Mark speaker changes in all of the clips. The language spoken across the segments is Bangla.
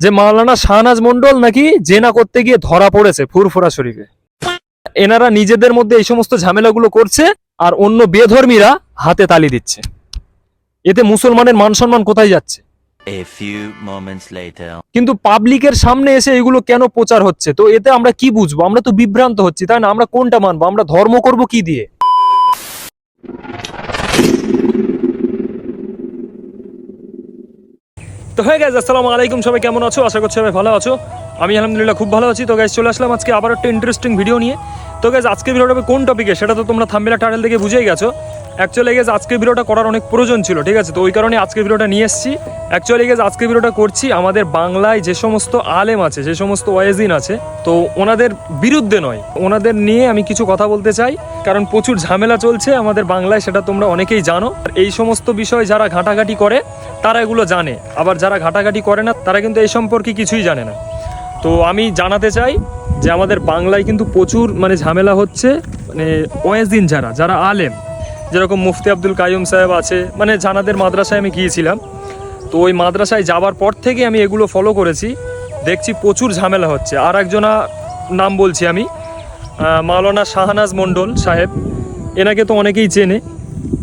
Speaker 1: যে মাওলানা শাহনাজ মন্ডল নাকি জেনা করতে গিয়ে ধরা পড়েছে ফুরফুরা শরীফে। এনারা নিজেদের মধ্যে এই সমস্ত ঝামেলাগুলো করছে আর অন্য বেধর্মীরা হাতে তালি দিচ্ছে। এতে মুসলমানের মান সম্মান কোথায় যাচ্ছে. কিন্তু পাবলিকের সামনে এসে এগুলো কেন প্রচার হচ্ছে? তো এতে আমরা কি বুঝব? আমরা তো বিভ্রান্ত হচ্ছি তাই না? আমরা কোনটা মানবো? আমরা ধর্ম করব কি দিয়ে? তো হয়ে গেছে, আসসালামু আলাইকুম, সবাই কেমন আছো? আশা করছি সবাই ভালো আছো। আমি আলহামদুলিল্লাহ খুব ভালো আছি। তো গাইজ চলে আসলাম আজকে আবার একটা ইন্টারেস্টিং ভিডিও নিয়ে। তো গাইজ আজকে ভিডিওটা কোন টপিকে সেটা তো তোমরা থাম্বেলা টাইটেল থেকে বুঝেই গেছো। অ্যাকচুয়ালি গেছে আজকে ভিডিওটা করার অনেক প্রয়োজন ছিল, ঠিক আছে? তো ওই কারণে আজকে ভিডিওটা নিয়ে এসেছি। অ্যাকচুয়ালি গেছে আজকে ভিডিওটা করছি আমাদের বাংলায় যে সমস্ত আলেম আছে, যে সমস্ত ওয়াইজিন আছে, তো ওনাদের বিরুদ্ধে নয়। ওনাদের নিয়ে আমি কিছু কথা বলতে চাই, কারণ প্রচুর ঝামেলা চলছে আমাদের বাংলায়, সেটা তোমরা অনেকেই জানো। আর এই সমস্ত বিষয় যারা ঘাটাঘাটি করে, তারা এগুলো জানে। আবার যারা ঘাটাঘাটি করে না, তারা কিন্তু এই সম্পর্কে কিছুই জানে না। তো আমি জানাতে চাই যে আমাদের বাংলায় কিন্তু প্রচুর মানে ঝামেলা হচ্ছে মানে ওয়াইজিন যারা যারা আলেম যেরকম মুফতি আব্দুল কাইম সাহেব আছে মানে জানাদের মাদ্রাসায় আমি গিয়েছিলাম। তো ওই মাদ্রাসায় যাবার পর থেকে আমি এগুলো ফলো করেছি, দেখছি প্রচুর ঝামেলা হচ্ছে। আর একজনা নাম বলছি আমি মাওলানা শাহনাজ মণ্ডল সাহেব। এনাকে তো অনেকেই চেনে।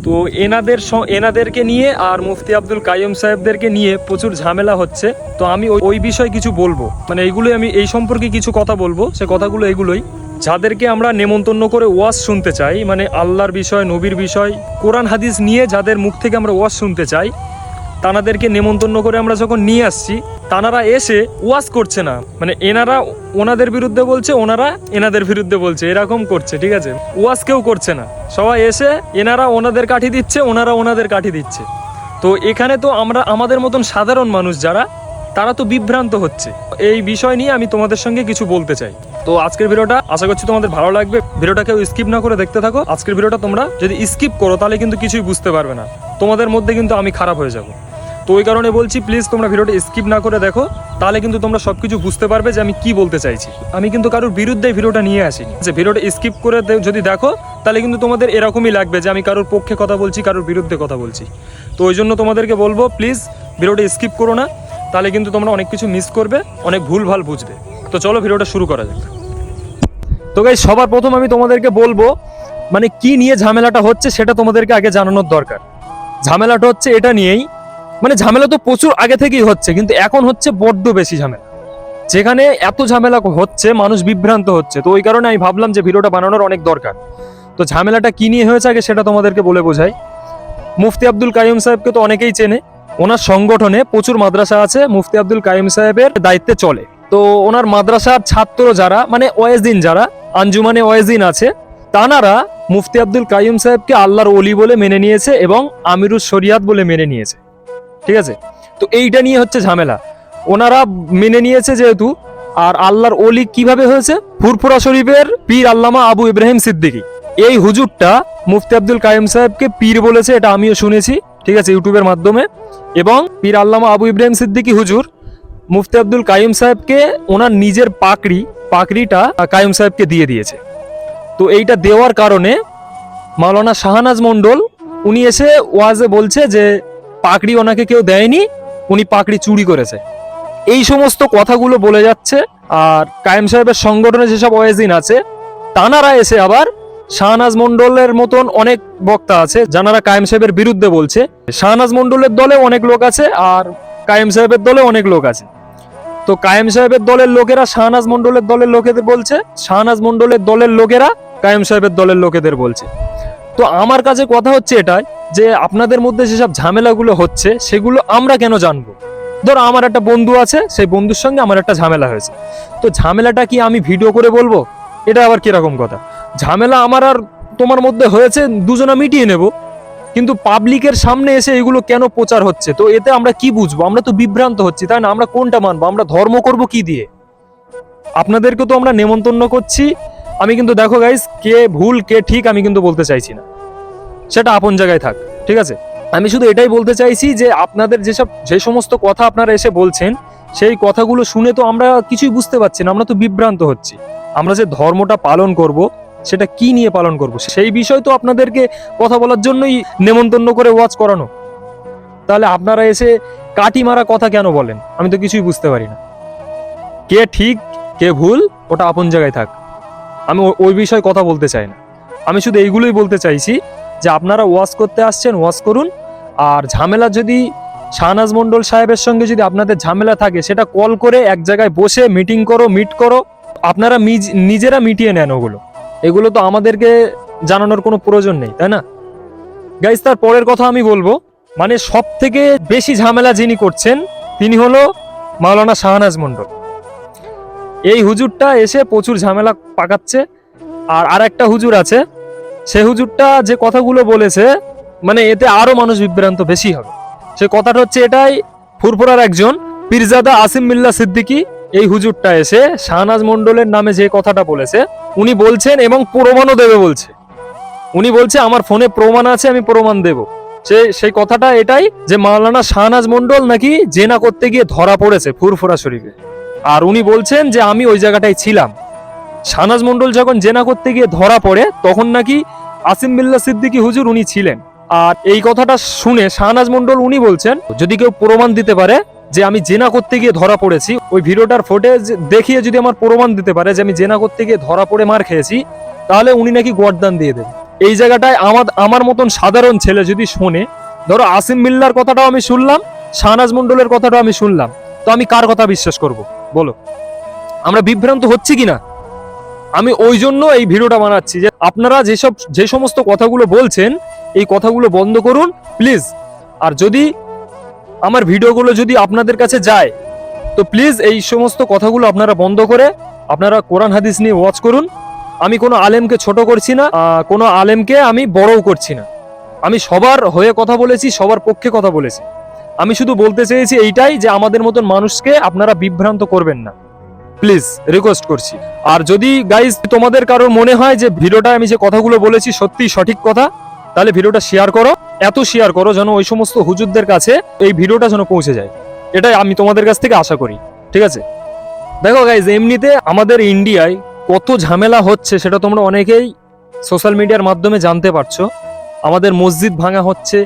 Speaker 1: তো এনাদের এনাদেরকে নিয়ে আর মুফতি আব্দুল কাইম সাহেবদেরকে নিয়ে প্রচুর ঝামেলা হচ্ছে। তো আমি ওই বিষয়ে কিছু বলব। মানে এইগুলোই আমি, এই সম্পর্কে কিছু কথা বলব। সে কথাগুলো এগুলোই। যাদেরকে আমরা নেমন্তন্ন করে ওয়াজ শুনতে চাই মানে আল্লাহর বিষয়, নবীর বিষয়, কোরআন, হাদিস নিয়ে যাদের মুখ থেকে আমরা ওয়াজ শুনতে চাই, তানাদেরকে নেমন্তন্ন করে আমরা যখন নিয়ে আসছি, তানারা এসে ওয়াজ করছে না। মানে এনারা ওনাদের বিরুদ্ধে বলছে, ওনারা এনাদের বিরুদ্ধে বলছে, এরকম করছে, ঠিক আছে? ওয়াজ কেউ করছে না। সবাই এসে এনারা ওনাদের কাঠি দিচ্ছে, ওনারা ওনাদের কাঠি দিচ্ছে। তো এখানে তো আমরা, আমাদের মতন সাধারণ মানুষ যারা তারা তো বিভ্রান্ত হচ্ছে। এই বিষয় নিয়ে আমি তোমাদের সঙ্গে কিছু বলতে চাই। তো আজকের ভিডিওটা আশা করছি তোমাদের ভালো লাগবে। ভিডিওটা কেউ স্কিপ না করে দেখতে থাকো। আজকের ভিডিওটা তোমরা যদি স্কিপ করো, তাহলে কিন্তু কিছুই বুঝতে পারবে না। তোমাদের মধ্যে কিন্তু আমি খারাপ হয়ে যাব। তো ওই কারণে বলছি প্লিজ তোমরা ভিডিওটা স্কিপ না করে দেখো। তাহলে কিন্তু তোমরা সব কিছু বুঝতে পারবে যে আমি কি বলতে চাইছি। আমি কিন্তু কারোর বিরুদ্ধে ভিডিওটা নিয়ে আসিনি। যে ভিডিওটা স্কিপ করে যদি দেখো, তাহলে কিন্তু তোমাদের এরকমই লাগবে যে আমি কারোর পক্ষে কথা বলছি, কারোর বিরুদ্ধে কথা বলছি। তো ওই জন্য তোমাদেরকে বলব প্লিজ ভিডিওটা স্কিপ করো না। তাহলে কিন্তু তোমরা অনেক কিছু মিস করবে, অনেক ভুল ভালো বুঝবে। তো চলো ভিডিওটা শুরু করা যাক। তো গাই সবার প্রথম আমি তোমাদেরকে বলব মানে কি নিয়ে ঝামেলাটা হচ্ছে সেটা তোমাদেরকে আগে জানানোর দরকার। ঝামেলাটা হচ্ছে এটা নিয়েই মানে ঝামেলা তো প্রচুর আগে থেকেই হচ্ছে, কিন্তু এখন হচ্ছে বড্ড বেশি ঝামেলা। যেখানে এত ঝামেলা হচ্ছে, মানুষ বিভ্রান্ত হচ্ছে, তো ওই কারণে আমি ভাবলাম যে ভিডিওটা বানানোর অনেক দরকার। তো ঝামেলাটা কি নিয়ে হয়েছে আগে সেটা তোমাদেরকে বলে বোঝাই। মুফতি আব্দুল কাইম সাহেবকে তো অনেকেই চেনে ওনার সংগঠনে প্রচুর মাদ্রাসা আছে, মুফতি আব্দুল কাইম সাহেবের দায়িত্বে চলে। তো ওনার মাদ্রাসার ছাত্র যারা মানে ওয়েজদিন যারা, আঞ্জুমানে ওয়েজদিন আছে, তানারা মুফতি আব্দুল কাইম সাহেবকে আল্লাহর অলি বলে মেনে নিয়েছে এবং আমিরুস শরিয়াত বলে মেনে নিয়েছে। ঠিক আছে? তো এইটা নিয়ে হচ্ছে ঝামেলা। ওনারা মেনে নিয়েছে যেহেতু, আর আল্লাহর অলি কীভাবে হয়েছে? ফুরফুরা শরীফের পীর আল্লামা আবু ইব্রাহিম সিদ্দিকী। এই হুজুরটা মুফতি আব্দুল কাইম সাহেবকে পীর বলেছে, এটা আমিও শুনেছি। ঠিক আছে, ইউটিউবের মাধ্যমে। এবং পীর আল্লামা আবু ইব্রাহিম সিদ্দিকী হুজুর, মুফতি আব্দুল কাইম সাহেবকে ওনার নিজের পাকড়ি, পাকড়িটা কাইম সাহেবকে দিয়ে দিয়েছে। তো এইটা দেওয়ার কারণে মাওলানা শাহনাজ মণ্ডল, উনি এসে ওয়াজে বলছে যে, পাকড়ি ওনাকে কেউ দেয়নি, উনি পাকড়ি চুরি করেছে। এই সমস্ত কথাগুলো বলে যাচ্ছে, আর কায়েম সাহেবের সংগঠনে যেসব ওয়াজিন আছে, তানারা এসে আবার শাহনাজ মণ্ডলের মতন অনেক বক্তা আছে যারা কায়েম সাহেবের বিরুদ্ধে বলছে। শাহনাজ মণ্ডলের দলে অনেক লোক আছে আর কায়েম সাহেবের দলে অনেক লোক আছে। তো কায়েম সাহেবের দলের লোকেরা শাহনাজ মণ্ডলের দলের লোকেদের বলছে, শাহনাজ মন্ডলের দলের লোকেরা কায়েম সাহেবের দলের লোকেদের বলছে। তো আমার কাছে কথা হচ্ছে এটাই যে, আপনাদের মধ্যে যেসব ঝামেলাগুলো হচ্ছে, সেগুলো আমরা কেন জানব? ধরো আমার একটা বন্ধু আছে, সেই বন্ধুর সঙ্গে আমার একটা ঝামেলা হয়েছে। তো ঝামেলাটা কি আমি ভিডিও করে বলব? এটা আবার কীরকম কথা? ঝামেলা আমার আর তোমার মধ্যে হয়েছে, দুজনা মিটিয়ে নেব। কিন্তু পাবলিকের সামনে এসে এগুলো কেন প্রচার হচ্ছে? তো এতে আমরা কি বুঝব? আমরা তো বিভ্রান্ত হচ্ছি, তাই না? আমরা কোনটা মানবো? আমরা ধর্ম করব কি দিয়ে? আপনাদেরকে তো আমরা নেমন্তন্ন করছি। আমি কিন্তু দেখো গাইস কে ভুল, কে ঠিক আমি কিন্তু বলতে চাইছি না। সেটা আপন জায়গায় থাক, ঠিক আছে? আমি শুধু এটাই বলতে চাইছি যে আপনাদের যেসব, যে সমস্ত কথা আপনারা এসে বলছেন, সেই কথাগুলো শুনে তো আমরা কিছুই বুঝতে পারছি না, আমরা তো বিভ্রান্ত হচ্ছি। আমরা যে ধর্মটা পালন করব সেটা কি নিয়ে পালন করব? সেই বিষয় তো আপনাদেরকে কথা বলার জন্যই নেমন্তন্ন করে ওয়াচ করানো। তাহলে আপনারা এসে কাটি মারা কথা কেন বলেন? আমি তো কিছুই বুঝতে পারি না। কে ঠিক, কে ভুল, ওটা আপন জায়গায় থাক। আমি ওই বিষয়ে কথা বলতে চাই না। আমি শুধু এইগুলোই বলতে চাইছি যে আপনারা ওয়াশ করতে আসছেন ওয়াশ করুন। আর ঝামেলা যদি শাহনাজ মণ্ডল সাহেবের সঙ্গে যদি আপনাদের ঝামেলা থাকে, সেটা কল করে এক জায়গায় বসে মিটিং করো, মিট করো। আপনারা নিজেরা মিটিয়ে নেন ওগুলো। এগুলো তো আমাদেরকে জানানোর কোনো প্রয়োজন নেই, তাই না? গাইজ তার পরের কথা আমি বলব মানে সব থেকে বেশি ঝামেলা যিনি করছেন, তিনি হলো মাওলানা শাহনাজ মণ্ডল। এই হুজুরটা এসে প্রচুর ঝামেলা পাকাচ্ছে, আর আর একটা হুজুর আছে, সে হুজুরটা যে কথাগুলো বলেছে মানে এতে আরও মানুষ বিভ্রান্ত বেশি হবে। সে কথাটা হচ্ছে এটাই, ফুরফুরার একজন, পীরজাদা আসিম মিল্লা সিদ্দিকী এই হুজুরটা এসে শাহনাজ মন্ডলের নামে যে কথাটা বলেছে, উনি বলছেন এবং প্রমাণও দেবে বলছে। উনি বলছে, আমার ফোনে প্রমাণ আছে, আমি প্রমাণ দেব। সে, সেই কথাটা এটাই যে মাওলানা শাহনাজ মন্ডল নাকি জেনা করতে গিয়ে ধরা পড়েছে ফুরফুরা শরীফে। আর উনি বলছেন যে, আমি ওই জায়গাটায় ছিলাম। শাহনাজ মণ্ডল যখন জেনা করতে গিয়ে ধরা পড়ে, তখন নাকি আসিম বিল্লা সিদ্দিকী হুজুর উনি ছিলেন। আর এই কথাটা শুনে শাহনাজ মণ্ডল উনি বলছেন, যদি কেউ প্রমাণ দিতে পারে যে আমি জেনা করতে গিয়ে ধরা পড়েছি, ওই ভিডিওটার ফুটেজ দেখিয়ে যদি আমার প্রমাণ দিতে পারে যে আমি জেনা করতে গিয়ে ধরা পড়ে মার খেয়েছি, তাহলে উনি নাকি গরদান দিয়ে দেবে। এই জায়গাটায় আমার আমার মতন সাধারণ ছেলে যদি শোনে, ধরো আসিম মিল্লার কথাটাও আমি শুনলাম, শাহনাজ মণ্ডলের কথাটাও আমি শুনলাম, তো আমি কার কথা বিশ্বাস করব? বলো। আমরা বিভ্রান্ত হচ্ছি কি না আমি ওই জন্য এই ভিডিওটা বানাচ্ছি যে আপনারা যেসব, যে সমস্ত কথাগুলো বলছেন, এই কথাগুলো বন্ধ করুন, প্লিজ। আর যদি আমার ভিডিওগুলো যদি আপনাদের কাছে যায়, তো প্লিজ এই সমস্ত কথাগুলো আপনারা বন্ধ করে আপনারা কোরআন হাদিস নিয়ে ওয়াচ করুন। আমি কোনো আলেমকে ছোট করছি না কোনো আলেমকে আমি বড়ও করছি না। আমি সবার হয়ে কথা বলেছি, সবার পক্ষে কথা বলেছি। আমি শুধু বলতে চেয়েছি এইটাই যে আমাদের মতন মানুষকে আপনারা বিভ্রান্ত করবেন না। প্লিজ রিকোয়েস্ট করছি। আর যদি গাইজ তোমাদের কারোর মনে হয় যে ভিডিওটা আমি যে কথাগুলো বলেছি সত্যি সঠিক কথা, তাহলে ভিডিওটা শেয়ার করো। এত শেয়ার করো যেন ওই সমস্ত হুজুরদের কাছে এই ভিডিওটা যেন পৌঁছে যায়। এটাই আমি তোমাদের কাছ থেকে আশা করি, ঠিক আছে? দেখো গাইজ এমনিতে আমাদের ইন্ডিয়ায় কত ঝামেলা হচ্ছে সেটা তোমরা অনেকেই সোশ্যাল মিডিয়ার মাধ্যমে জানতে পারছ। আমাদের মসজিদ ভাঙা হচ্ছে,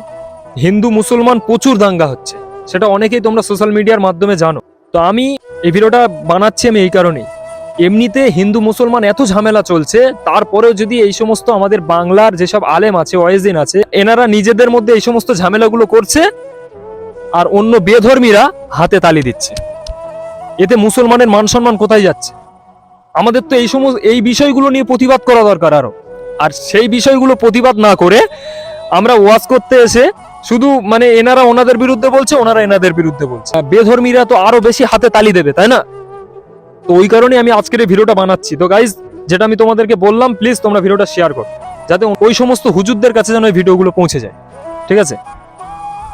Speaker 1: হিন্দু মুসলমান প্রচুর দাঙ্গা হচ্ছে, সেটা অনেকেই তোমরা সোশ্যাল মিডিয়ার মাধ্যমে জানো। তো আমি এই ভিডিওটা বানাচ্ছি আমি এই কারণেই। এমনিতে হিন্দু মুসলমান এত ঝামেলা চলছে, তারপরেও যদি এই সমস্ত আমাদের বাংলার যেসব আলেম আছে ওয়েজিন আছে, এনারা নিজেদের মধ্যে এই সমস্ত ঝামেলাগুলো করছে আর অন্য বেধর্মীরা হাতে তালি দিচ্ছে। এতে মুসলমানের মান সম্মান কোথায় যাচ্ছে? আমাদের তো এই সমস্ত, এই বিষয়গুলো নিয়ে প্রতিবাদ করা দরকার আরও। আর সেই বিষয়গুলো প্রতিবাদ না করে আমরা ওয়াজ করতে এসে শুধু মানে এনারা ওনাদের বিরুদ্ধে বলছে, ওনারা এনাদের বিরুদ্ধে বলছে। বেধর্মীরা তো আরও বেশি হাতে তালি দেবে, তাই না? তো ওই কারণে আমি আজকের এই ভিডিওটা বানাচ্ছি। তো গাইজ যেটা আমি তোমাদেরকে বললাম প্লিজ তোমরা ভিডিওটা শেয়ার করো। যাতে ওই সমস্ত হুজুরদের কাছে যেন এই ভিডিওগুলো পৌঁছে যায়। ঠিক আছে?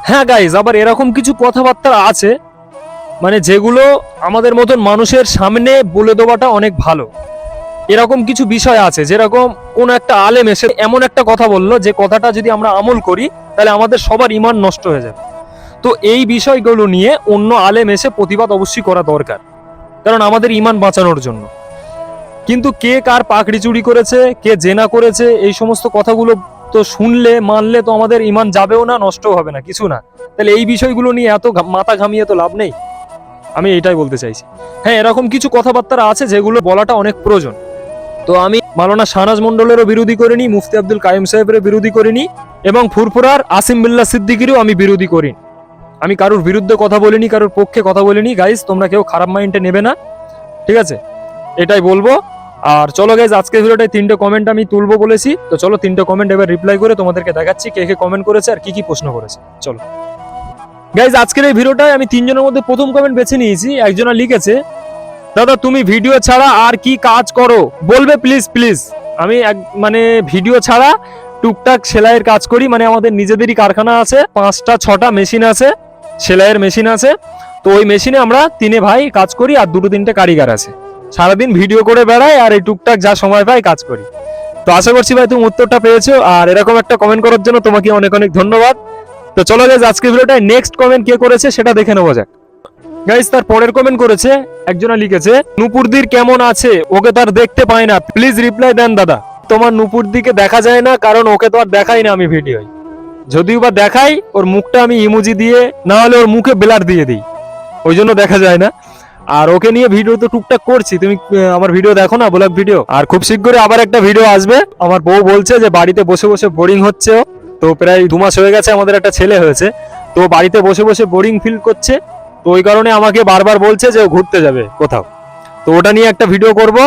Speaker 1: হ্যাঁ গাইজ আবার এরকম কিছু কথাবার্তা আছে মানে যেগুলো আমাদের মতন মানুষের সামনে বলে দেওয়াটা অনেক ভালো। এরকম কিছু বিষয় আছে, যেরকম কোন একটা আলেম এসে এমন একটা কথা বলল, যে কথাটা যদি আমরা আমল করি, তাহলে আমাদের সবার ইমান নষ্ট হয়ে যাবে। তো এই বিষয়গুলো নিয়ে অন্য আলেম এসে প্রতিবাদ অবশ্যই করা দরকার। কারণ আমাদের ইমান বাঁচানোর জন্য। কিন্তু কে কার পাকড়ি চুরি করেছে, কে জেনা করেছে, এই সমস্ত কথাগুলো তো শুনলে, মানলে তো আমাদের ইমান যাবেও না, নষ্টও হবে না, কিছু না। তাহলে এই বিষয়গুলো নিয়ে এত মাথা ঘামিয়ে তো লাভ নেই। আমি এটাই বলতে চাইছি। হ্যাঁ এরকম কিছু কথাবার্তা আছে যেগুলো বলাটা অনেক প্রয়োজন। তো আমি মালানা শাহনাজ মন্ডলেরও বিরোধী করিনি, মুফতি আব্দুল কাইম সাহেবের বিরোধী করিনি, এবং ফুরফুরার আসিম বিল্লা সিদ্দিকিরও আমি বিরোধী করি আমি কারোর বিরুদ্ধে কথা বলিনি, কারোর পক্ষে কথা বলিনি। গাইজ তোমরা কেউ খারাপ মাইন্ডে নেবে না। ঠিক আছে? এটাই বলব। আর চলো গাইজ আজকের ভিডিওটায় তিনটে কমেন্ট আমি তুলবো বলেছি। তো চলো তিনটে কমেন্ট এবার রিপ্লাই করে তোমাদেরকে দেখাচ্ছি কে কে কমেন্ট করেছে আর কি কি প্রশ্ন করেছে। চলো। গাইজ আজকের এই ভিডিওটায় আমি তিনজনের মধ্যে প্রথম কমেন্ট বেছে নিয়েছি। একজনা লিখেছে, দাদা, তুমি ভিডিও ছাড়া আর কি কাজ করো? বলবে প্লিজ প্লিজ আমি এক মানে ভিডিও ছাড়া টুকটাক সেলাইয়ের কাজ করি। মানে আমাদের নিজেদেরই কারখানা আছে, পাঁচটা, ছটা মেশিন আছে। সেলাইয়ের মেশিন আছে। তো ওই মেশিনে আমরা তিনে ভাই কাজ করি আর দুটো তিনটে কারিগর আছে। সারাদিন ভিডিও করে বেড়াই আর এই টুকটাক যা সময় পাই কাজ করি। তো আশা করছি ভাই তুমি উত্তরটা পেয়েছ আর এরকম একটা কমেন্ট করার জন্য তোমাকে অনেক অনেক ধন্যবাদ। তো চলো গাইজ আজকে ভিডিওটায় নেক্সট কমেন্ট কে করেছে সেটা দেখে নেব যাক। গাইজ তার পরের কমেন্ট করেছে, একজনা লিখেছে, নুপুরদির কেমন আছে? ওকে তার দেখতে পাই না। প্লিজ রিপ্লাই দেন দাদা। তোমার নুপুর দিকে দেখা যায় না, কারণ ওকে তো আর দেখাই না আমি ভিডিওয় যদিও বা দেখাই, ওর মুখটা আমি ইমোজি দিয়ে, না হলে ওর মুখে ব্লার দিয়ে দিই। ওই জন্য দেখা যায় না। আর ওকে নিয়ে ভিডিও তো টুকটাক করছি। তুমি আমার ভিডিও দেখো না, ব্লগ ভিডিও? আর খুব শীঘ্রই আবার একটা ভিডিও আসবে। আমার বউ বলছে যে, বাড়িতে বসে বসে বোরিং হচ্ছে তো প্রায় দু মাস হয়ে গেছে আমাদের একটা ছেলে হয়েছে। তো বাড়িতে বসে বসে বোরিং ফিল করছে। তো ওই কারণে আমাকে বারবার বলছে যে ঘুরতে যাবে কোথাও। তো ওটা নিয়ে একটা ভিডিও করব।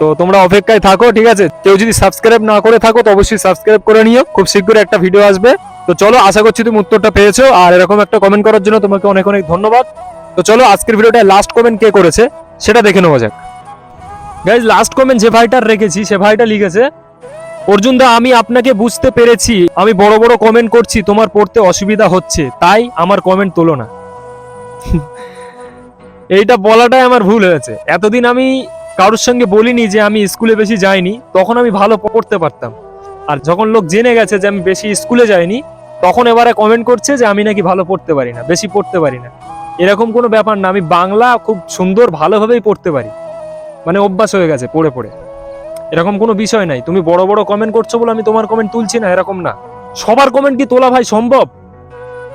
Speaker 1: তো তোমরা অপেক্ষায় থাকো, ঠিক আছে? কেউ যদি সাবস্ক্রাইব না করে থাকো, তো অবশ্যই সাবস্ক্রাইব করে নিও। খুব শীঘ্রই একটা ভিডিও আসবে। তো চলো, আশা করছি তুমি উত্তরটা পেয়েছ। আর এরকম একটা কমেন্ট করার জন্য তোমাকে অনেক অনেক ধন্যবাদ। তো চলো, আজকের ভিডিওটা লাস্ট কমেন্ট কে করেছে, সেটা দেখে নেওয়া যাক। গাইজ লাস্ট কমেন্ট যে ভাইটার রেখেছি, সে ভাইটা লিখেছে, অর্জুন দা, আমি আপনাকে বুঝতে পেরেছি। আমি বড় বড় কমেন্ট করছি, তোমার পড়তে অসুবিধা হচ্ছে। তাই আমার কমেন্ট তোলো না। এইটা বলাটাই আমার ভুল হয়েছে। এতদিন আমি কারোর সঙ্গে বলিনি যে আমি স্কুলে বেশি যাইনি, তখন আমি ভালো পড়তে পারতাম। আর যখন লোক জেনে গেছে যে আমি বেশি স্কুলে যাইনি, তখন এবারে কমেন্ট করছে যে আমি নাকি ভালো পড়তে পারি না, বেশি পড়তে পারি না। এরকম কোনো ব্যাপার না, আমি বাংলা খুব সুন্দর ভালোভাবেই পড়তে পারি। মানে অভ্যাস হয়ে গেছে পড়ে পড়ে। এরকম কোনো বিষয় নাই। তুমি বড় বড় কমেন্ট করছ বলে আমি তোমার কমেন্ট তুলছি না, এরকম না। সবার কমেন্ট কি তোলা ভাই সম্ভব?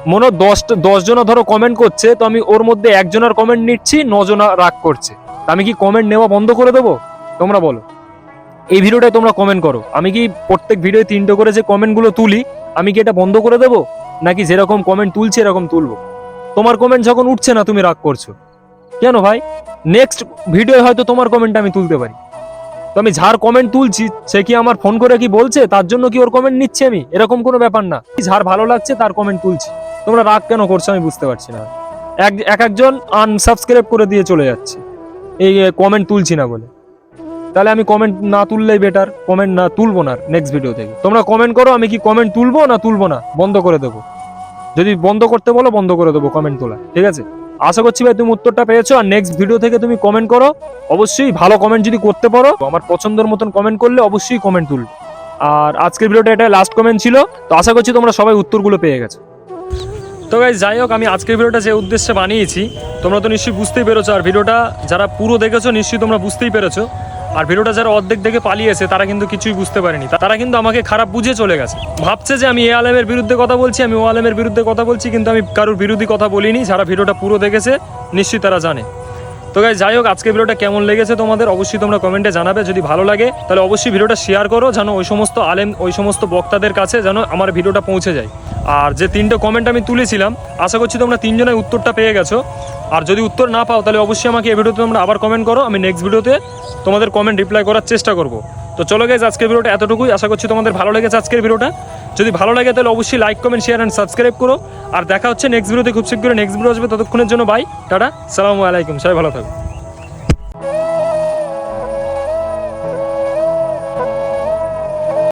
Speaker 1: মনে দশটা দশ জনা ধরো কমেন্ট করছে, তো আমি ওর মধ্যে একজনের কমেন্ট নিচ্ছি, নজনা রাগ করছে। আমি কি কমেন্ট নেওয়া বন্ধ করে দেবো? তোমরা বলো। এই ভিডিওটায় তোমরা কমেন্ট করো। আমি কি প্রত্যেক ভিডিও তিনটে করে যে কমেন্টগুলো তুলি, আমি কি এটা বন্ধ করে দেবো? নাকি যেরকম কমেন্ট তুলছি, এরকম তুলবো? তোমার কমেন্ট যখন উঠছে না, তুমি রাগ করছ। কেন ভাই? নেক্সট ভিডিও হয়তো তোমার কমেন্ট আমি তুলতে পারি। তো আমি যার কমেন্ট তুলছি, সে কি আমার ফোন করে কি বলছে? তার জন্য কি ওর কমেন্ট নিচ্ছে আমি? এরকম কোনো ব্যাপার না। কি যার ভালো লাগছে, তার কমেন্ট তুলছি। তোমরা রাগ কেন করছ, আমি বুঝতে পারছি না। এক একজন আনসাবস্ক্রাইব করে দিয়ে চলে যাচ্ছে। এই কমেন্ট তুলছি না বলে। তাহলে আমি কমেন্ট না তুললেই বেটার কমেন্ট না তুলবো না নেক্সট ভিডিও থেকে। তোমরা কমেন্ট করো, আমি কি কমেন্ট তুলবো না তুলবো না? বন্ধ করে দেবো। যদি বন্ধ করতে বলো, বন্ধ করে দেবো কমেন্ট তোলা। ঠিক আছে? আশা করছি ভাই তুমি উত্তরটা পেয়েছ, আর নেক্সট ভিডিও থেকে তুমি কমেন্ট করো। অবশ্যই ভালো কমেন্ট যদি করতে পারো আমার পছন্দের মতন কমেন্ট করলে অবশ্যই কমেন্ট তুলবে। আর আজকের ভিডিওটা এটা লাস্ট কমেন্ট ছিল। তো আশা করছি তোমরা সবাই উত্তরগুলো পেয়ে গেছো। তো গাইজ যাই হোক, আমি আজকের ভিডিওটা যে উদ্দেশ্যে বানিয়েছি, তোমরা তো নিশ্চয়ই বুঝতেই পেরেছ। আর ভিডিওটা যারা পুরো দেখেছ, নিশ্চয়ই তোমরা বুঝতেই পেরেছ। আর ভিডিওটা যারা অর্ধেক দেখে পালিয়েছে, তারা কিন্তু কিছুই বুঝতে পারেনি। তারা কিন্তু আমাকে খারাপ বুঝে চলে গেছে। ভাবছে যে আমি এ আলেমের বিরুদ্ধে কথা বলছি, আমি ও আলেমের বিরুদ্ধে কথা বলছি, কিন্তু আমি কারোর বিরোধী কথা বলিনি, যারা ভিডিওটা পুরো দেখেছে, নিশ্চয়ই তারা জানে। তো গাইজ যাই হোক আজকে ভিডিওটা কেমন লেগেছে তোমাদের অবশ্যই তোমরা কমেন্টে জানাবে। যদি ভালো লাগে, তাহলে অবশ্যই ভিডিওটা শেয়ার করো যেন ওই সমস্ত আলেম, ওই সমস্ত বক্তাদের কাছে যেন আমার ভিডিওটা পৌঁছে যায়। আর যে তিনটে কমেন্ট আমি তুলেছিলাম, আশা করছি তোমরা তিনজনের উত্তরটা পেয়ে গেছো। আর যদি উত্তর না পাও, তাহলে অবশ্যই আমাকে এই ভিডিওতে তোমরা আবার কমেন্ট করো। আমি নেক্সট ভিডিওতে তোমাদের কমেন্ট রিপ্লাই করার চেষ্টা করব। তো চলো গেছে আজকের ভিডিওটা এতটুকুই। আশা করছি তোমাদের ভালো লেগেছে আজকের ভিডিওটা। যদি ভালো লাগে তাহলে অবশ্যই like comment share and subscribe করো। আর দেখা হচ্ছে নেক্সট ভিডিওতে খুব শীঘ্রই নেক্সট ভিডিও আসবে। ততক্ষণের জন্য বাই টাটা, সালামু আলাইকুম, সবাই ভালো থাকো।